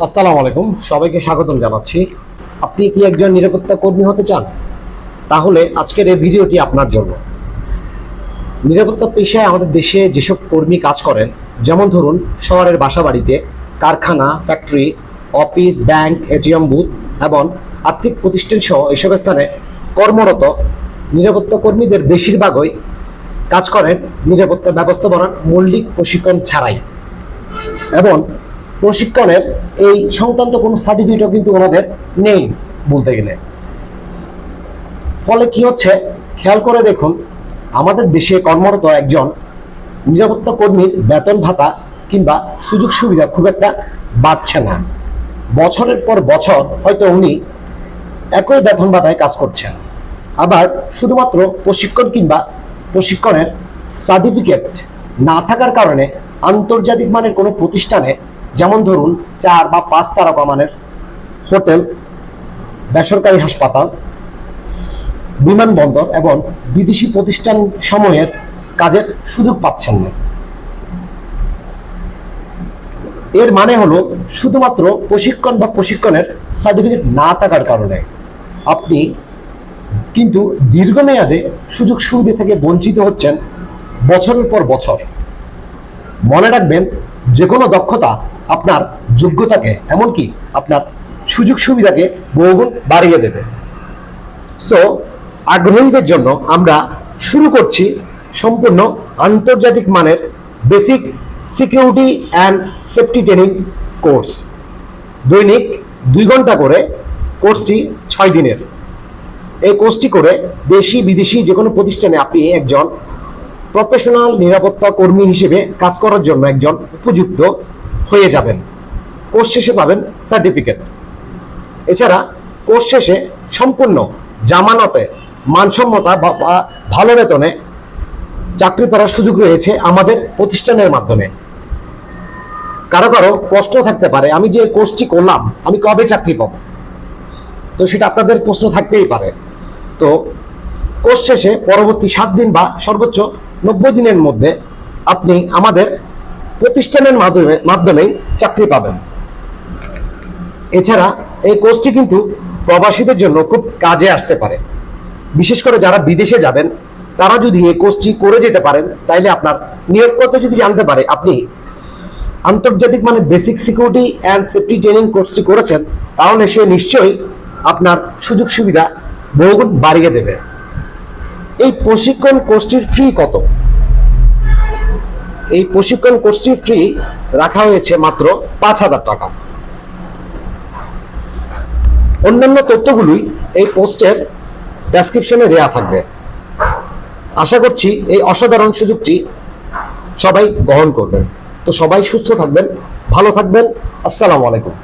আসসালামু আলাইকুম। সবাইকে স্বাগতম জানাচ্ছি। আপনি কি একজন নিরাপত্তা কর্মী হতে চান? তাহলে আজকের এই ভিডিওটি আপনার জন্য। নিরাপত্তা পেশায় আমাদের দেশে যেসব কর্মী কাজ করেন, যেমন ধরুন, শহরের বাসা বাড়িতে কারখানা, factory, office, bank, ATM booth এবং আর্থিক প্রতিষ্ঠান সহ এসব স্থানে কর্মরত নিরাপত্তা কর্মীদের বেশিরভাগই কাজ করেন নিরাপত্তা ব্যবস্থাপনার মৌলিক প্রশিক্ষণ ছাড়াই। এবং প্রশিক্ষণের এই সংক্রান্ত কোনো সার্টিফিকেটও কিন্তু ওনাদের নেই বলতে গেলে। ফলে কি হচ্ছে? খেয়াল করে দেখুন, আমাদের দেশে কর্মরত একজন নিরাপত্তা কর্মীর বেতন ভাতা কিংবা সুযোগ সুবিধা খুব একটা বাড়ছে না। বছরের পর বছর হয়তো উনি একই বেতন ভাতায় কাজ করছেন। আবার শুধুমাত্র প্রশিক্ষণ কিংবা প্রশিক্ষণের সার্টিফিকেট না থাকার কারণে আন্তর্জাতিক মানের কোনো প্রতিষ্ঠানে যেমন ধরুন চার বা পাঁচ তারকা মানের হোটেল, বেসরকারি হাসপাতাল, বিমানবন্দর এবং বিদেশি প্রতিষ্ঠান সময়ের কাজের সুযোগ পাচ্ছেন না। এর মানে হলো শুধুমাত্র প্রশিক্ষণ বা প্রশিক্ষণের সার্টিফিকেট না থাকার কারণে। আপনি কিন্তু দীর্ঘমেয়াদে সুযোগ সুবিধা থেকে বঞ্চিত হচ্ছেন বছরের পর বছর। মনে রাখবেন যে কোনো দক্ষতা আপনার যোগ্যতাকে, এমনকি আপনার সুযোগ সুবিধাকে বহুগুণ বাড়িয়ে দেবে। সো আগ্রহীদের জন্য আমরা শুরু করছি সম্পূর্ণ আন্তর্জাতিক মানের basic security and safety training course দৈনিক দুই ঘণ্টা করে কোর্সটি ছয় দিনের। এই কোর্সটি করে দেশি বিদেশি যে কোনো প্রতিষ্ঠানে আপনি একজন প্রফেশনাল নিরাপত্তা কর্মী হিসেবে কাজ করার জন্য একজন উপযুক্ত হয়ে যাবেন। কোর্স শেষে পাবেন সার্টিফিকেট। এছাড়া কোর্স শেষে সম্পূর্ণ জামানতে মানসম্মতা বা ভালো বেতনে চাকরি করার সুযোগ রয়েছে আমাদের প্রতিষ্ঠানের মাধ্যমে। কারও কারও কষ্ট থাকতে পারে, আমি যে কোর্সটি করলাম, আমি কবে চাকরি পাবো? তো সেটা আপনাদের প্রশ্ন থাকতেই পারে। তো কোর্স শেষে পরবর্তী সাত দিন বা সর্বোচ্চ নব্বই দিনের মধ্যে আপনি আমাদের প্রতিষ্ঠানের মাধ্যমে মাধ্যমেই চাকরি পাবেন। এছাড়া এই কোর্সটি কিন্তু প্রবাসীদের জন্য খুব কাজে আসতে পারে। বিশেষ করে যারা বিদেশে যাবেন, তারা যদি এই কোর্সটি করে যেতে পারেন, তাইলে আপনার নিয়োগকর্তা যদি জানতে পারে, আপনি আন্তর্জাতিক মানে basic security and safety training কোর্সটি করেছেন, তাহলে সে নিশ্চয়ই আপনার সুযোগ সুবিধা বহুগুণ বাড়িয়ে দেবে। এই প্রশিক্ষণ কোর্সটির ফি কত? এই প্রশিক্ষণ কোর্সটির ফি রাখা হয়েছে মাত্র পাঁচ হাজার টাকা। অন্যান্য তথ্যগুলোই এই পোস্টের ডেসক্রিপশনে দেওয়া থাকবে। আশা করছি এই অসাধারণ সুযোগটি সবাই গ্রহণ করবেন। তো সবাই সুস্থ থাকবেন, ভালো থাকবেন। আসসালামু আলাইকুম।